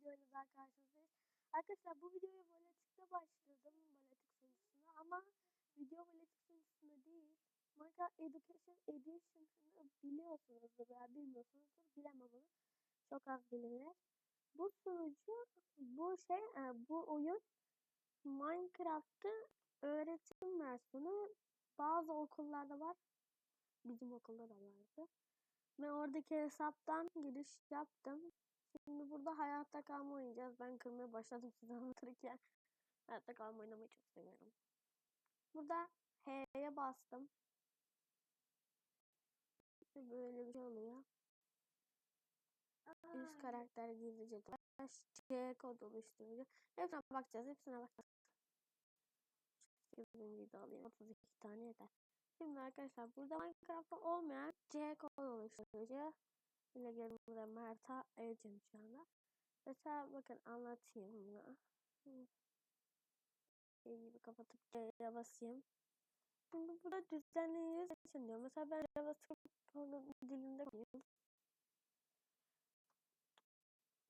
videoyla daha karşınızdayız. Arkadaşlar bu videoya Volatik'te başladım. Volatik sunucusuna ama video Volatik sunucusunda değil. Minecraft Education Edition'ını biliyorsunuzdur veya bilmiyorsunuzdur. Bilemem onu. Çok az bilinir. Bu sunucu, bu şey, e, bu oyun Minecraft'ın öğretim versiyonu bazı okullarda var. Bizim okulda da vardı. Ve oradaki hesaptan giriş yaptım. Şimdi burada hayatta kalma oynayacağız. Ben kırmaya başladım size anlatırken. Hayatta kalma oynamayı çok seviyorum. Burada H'ye bastım. İşte böyle bir şey oluyor. Üst karakter gizlice taş, C kod oluşturucu. Hepsine bakacağız. Hepsine bakacağız. Şimdi de alayım. 32 tane yeter. Şimdi arkadaşlar burada Minecraft'ta olmayan C kod oluşturucu. Yine gelin buraya Mert'a edeceğim şu anda. Mesela bakın anlatayım bunu. Şey gibi kapatıp C'ye basayım. Şimdi burada düzenleyici seçin diyor. Mesela ben JavaScript onun dilinde koyayım.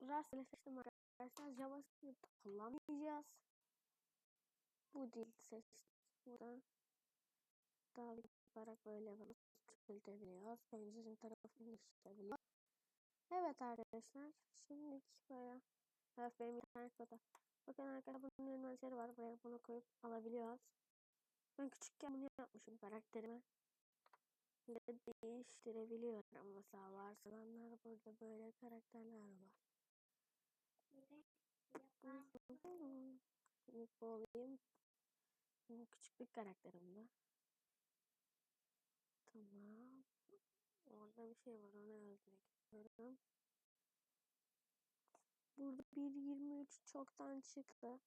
Rastgele seçtim arkadaşlar. JavaScript kullanmayacağız. Bu dil seçtik. Buradan daha bir olarak böyle küçültebiliyoruz. Pencerenin tarafını gösterebiliyor. Evet arkadaşlar. Şimdi böyle evet benim internet kötü. Bakın arkadaşlar bunun envanteri var. Buraya bunu koyup alabiliyoruz. Ben küçükken bunu yapmışım karakterime. De değiştirebiliyorum. Mesela varsılanlar burada böyle karakterler var. Mutlu olayım. Küçük bir karakterim var. Tamam. Orada bir şey var. Onu öldürmek istiyorum. Burada 1.23 çoktan çıktı.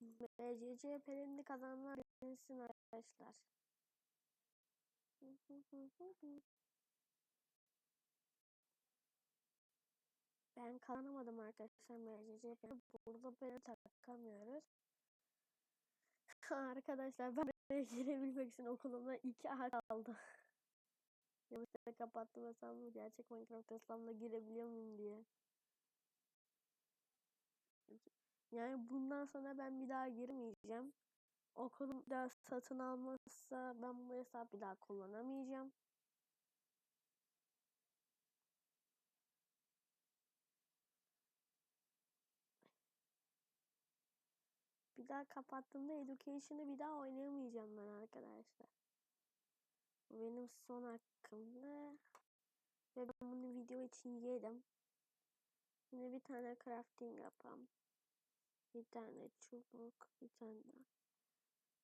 BCC pelini kazanlar bilsin arkadaşlar. Ben kazanamadım arkadaşlar BCC pelini. Burada pelini takamıyoruz. arkadaşlar ben girebilmek için okulumda 2 A kaldı. Yanlışlıkla kapattım hesabımı. Gerçek Minecraft hesabımla girebiliyor muyum diye. Yani bundan sonra ben bir daha girmeyeceğim. Okulum ders satın almazsa ben bu hesabı bir daha kullanamayacağım. Daha kapattığımda Education'ı bir daha oynayamayacağım ben arkadaşlar. Bu benim son hakkımda. Ve ben bunu video için yedim. Şimdi bir tane crafting yapalım. Bir tane çubuk, bir tane daha.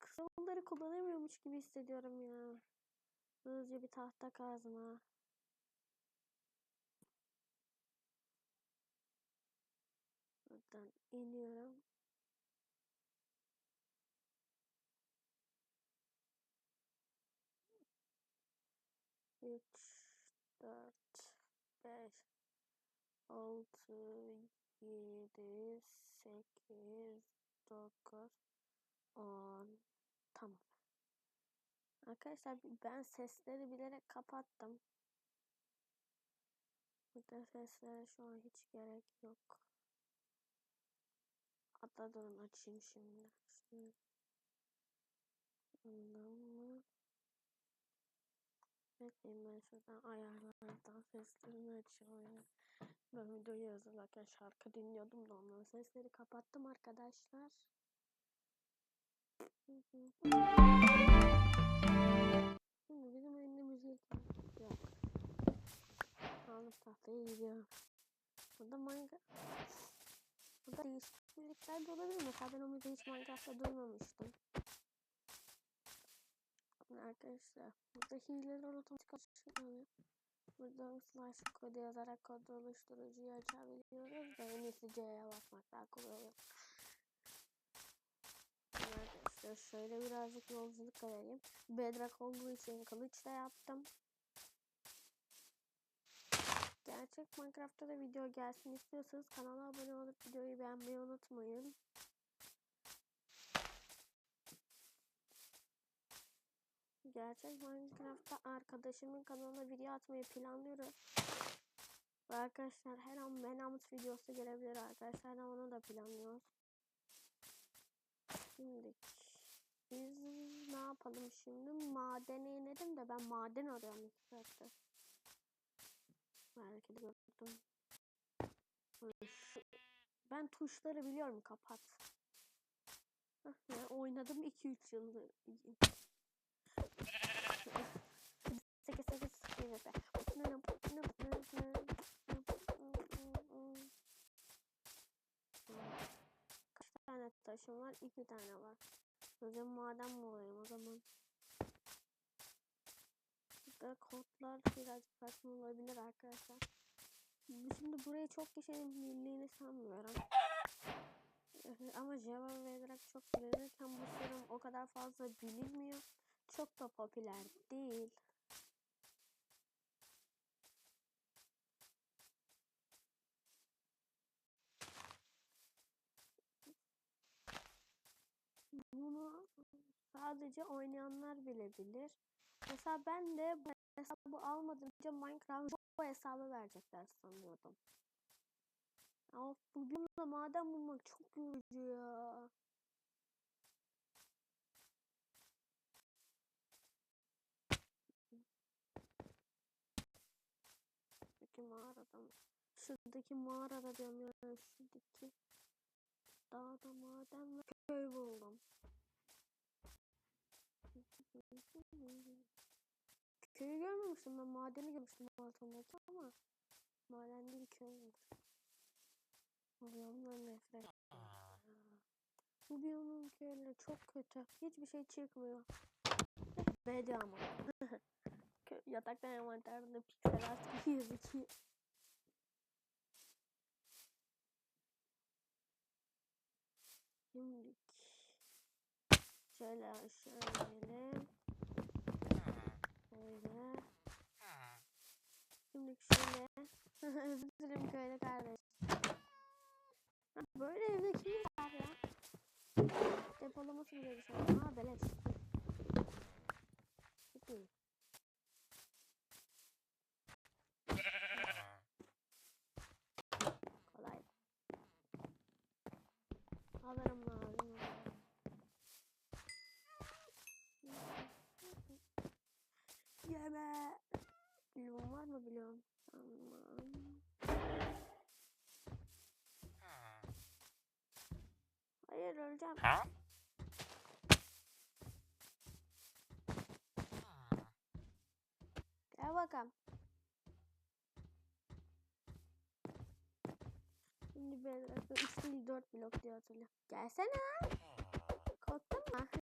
Kısa onları kullanamıyormuş gibi hissediyorum ya. Hızlıca bir tahta kazma. Buradan iniyorum. Üç, dört, beş, altı, yedi, sekiz, dokuz, on. Tamam. Arkadaşlar ben sesleri bilerek kapattım. Burada seslere şu an hiç gerek yok. Hatta durun açayım şimdi. Şimdi. Ondan mı? Bekleyin ben şuradan ayarlardan seslerini açıyorum. Ben videoyu hazırlarken şarkı dinliyordum da onların sesleri kapattım arkadaşlar. Şimdi bizim elinde müzik yok. Alıp tahtaya gidiyorum. Burada Minecraft Burada değişik müzikler de olabilir. Mesela ben o müziği hiç Minecraft'ta duymamıştım. Arkadaşlar burada hileler otomatik açılıyor. Burada slash kodu yazarak kod oluşturucuyu açabiliyoruz da en iyisi C'ye basmak daha kolay oluyor. Arkadaşlar şöyle birazcık yolculuk vereyim. Bedrock olduğu için kılıçla yaptım. Gerçek Minecraft'ta da video gelsin istiyorsanız kanala abone olup videoyu beğenmeyi unutmayın. Gerçek Minecraft'ta arkadaşımın kanalına video atmayı planlıyorum. Ve arkadaşlar her an Menamut videosu gelebilir arkadaşlar. Onu da planlıyoruz. Şimdi biz ne yapalım şimdi? Madene inelim de ben maden arıyorum iki saattir. Belki Ben tuşları biliyorum kapat. Hah, ya oynadım 2-3 yıldır. 8 8 Kaç tane taşım var? 2 tane var. Zaman maden bulayım o zaman. Burada kodlar birazcık farklı olabilir arkadaşlar. Şimdi burayı çok kişinin bildiğini sanmıyorum. Ama Java vererek çok bilinirken bu sorun o kadar fazla bilinmiyor. Çok da popüler değil. Bunu sadece oynayanlar bilebilir. Mesela ben de bu hesabı almadan önce Minecraft bu hesabı verecekler sanıyordum. Of bugün de maden bulmak çok yorucu ya. Şuradaki mağarada mı? Şuradaki mağarada diyorum ya. Şuradaki dağda maden ve köy buldum. Köyü görmemiştim ben madeni görmüştüm ortamdaki ama maden değil köymüş. Bu biyomdan nefret. Bu biyomun köyleri çok kötü. Hiçbir şey çıkmıyor. Bedi ama. Yataktan envanterinde piksel art gözüküyor. Şimdi şöyle aşağı inelim. Şöyle. Şimdi şöyle. Özür dilerim köylü kardeş. Ha, Böyle evde kim var ya? Depolaması bile bir şey. Aa beleş. Peki. Kolay. Alırım lazım. Yeme. Biliyorum var mı biliyorum. Tamam. Hayır öleceğim. Gel bakalım. Şimdi ben 3 değil 4 blok diye hatırlıyorum. Gelsene. Korktun mu?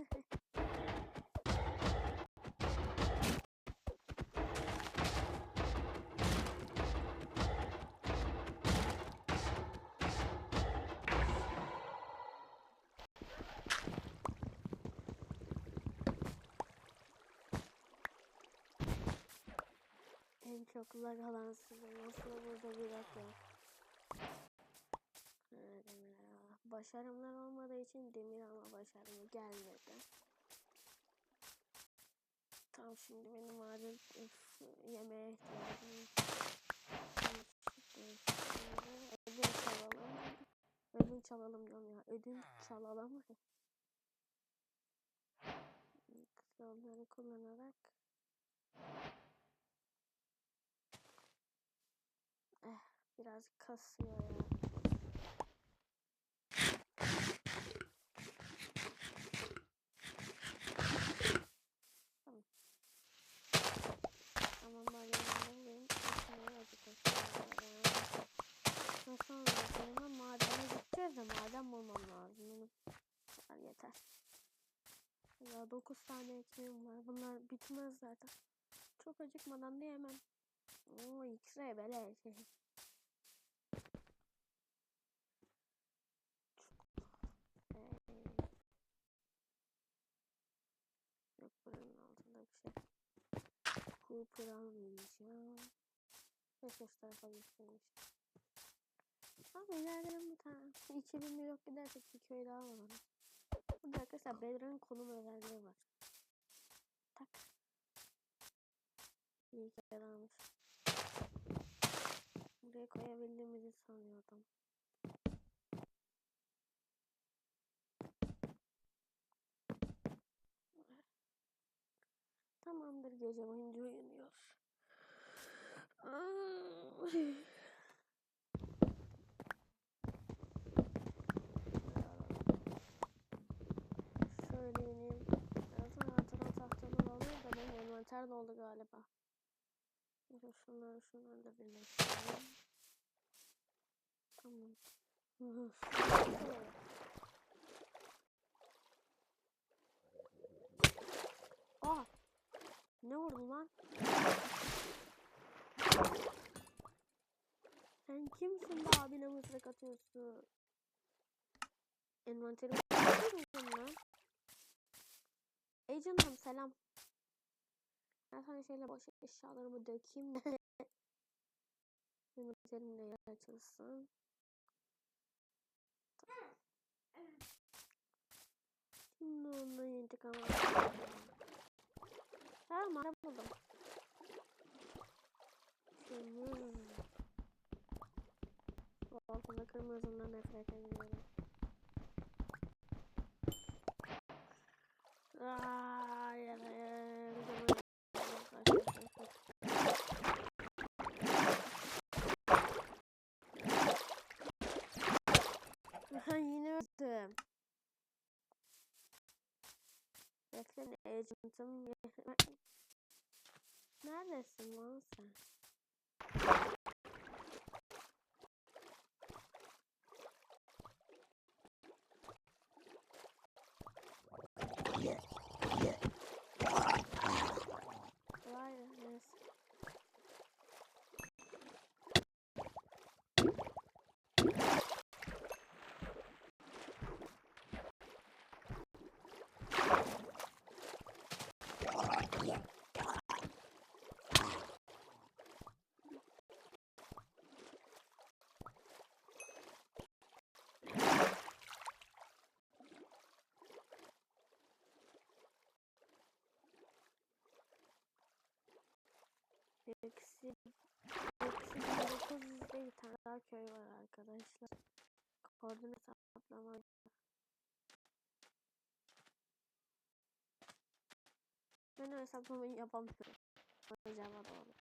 En çok lag alan sizin nasıl burada bir dakika. Evet, demir ağa. Başarımlar olmadığı için demir ama başarımı gelmedi. Tamam şimdi benim acil yemeğe ihtiyacım var. Ödül çalalım. Ödül çalalım diyorum ya. Ödül çalalım. Yolları kullanarak biraz kasıyor ya. Tamam. Tamam bari ben bulayım. Şimdi acıkıyorum. Nasıl olacak? Madene gideceğiz de maden bulmam lazım. Benim yeter. Ya 9 tane ekmeğim var. Bunlar bitmez zaten. Çok acıkmadan da yemem. Oo X-ray beleş. Şey. Cooper almayacağım. Beş üst tarafa gitmiş. Ama ilerleyen bir tane. 2000 blok gidersek bir köy daha var. Burada arkadaşlar Bedran'ın konum özelliği var. Tak. İyi ki almış. oynayabildiğimizi sanıyordum. Tamamdır gece boyunca uyanıyor. Şöyle ineyim. Zaten hatıra tahtalar oluyor da benim envanter doldu galiba. Neyse şunları şunları da birleştirelim. Tamam. Aa! Ne vurdu lan? Sen kimsin be abine mızrak atıyorsun? Envanterimi bakıyorum lan. Ey canım selam. Ben sana şöyle boş eşyalarımı dökeyim de. Envanterim de yer açılsın. Şimdi ondan intikam alacağım. Tamam ara buldum. Bu altında kırmızından nefret ediyorum. Ay, ay, ay, Ha yine öldüm. Bekle agent'ım. Neredesin lan sen? Vay neyse. Eksi, eksi 1900'de bir tane daha köy var arkadaşlar. Koordinat hesaplama. Ben o hesaplamayı yapamıyorum. Cevap doğru.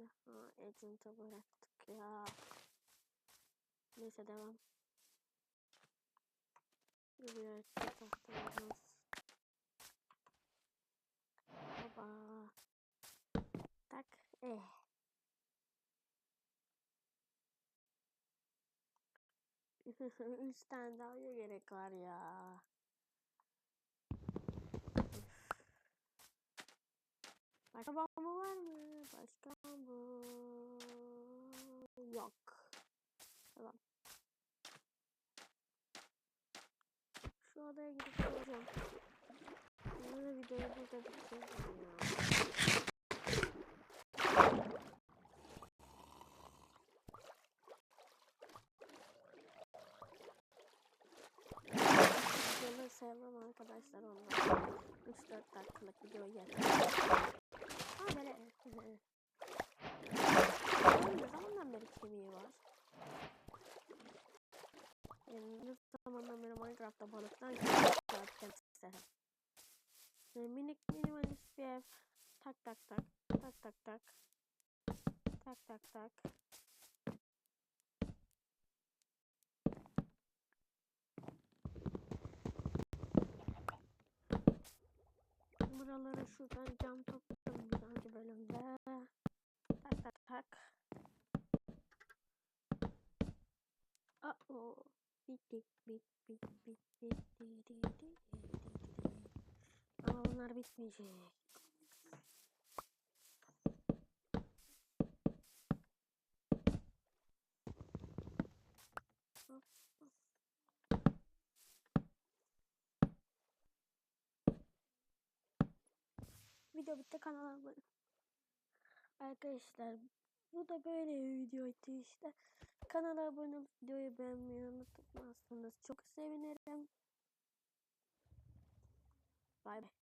Şeyle ha agent'a bıraktık ya. Neyse devam. Buraya tahtalarımız. Baba. Tak. Eh. Üç tane daha gerek var ya. Başka bambu var mı? Başka bambu yok. Tamam. Şu odaya gidip geleceğim. Sonra videoyu burada bitireceğim ya. Videoları sevmem arkadaşlar ondan. 3-4 dakikalık video yeter. Ha böyle. Oğlum ne zamandan beri kemiği var? Yani ne zamandan beri Minecraft'ta balıktan zaten isterim. Yani minik minimalist bir ev. Tak tak tak. Tak tak tak. Tak tak tak. Buralara şuradan cam topladım bölümde. Tak tak tak. Aa, o bitti bit bit bit bit di di di. Ama bunlar bitmeyecek. Hop, hop. Video bitti kanala abone. Arkadaşlar bu da böyle bir videoydu işte. Kanala abone olup videoyu beğenmeyi unutmazsanız çok sevinirim. Bay bay.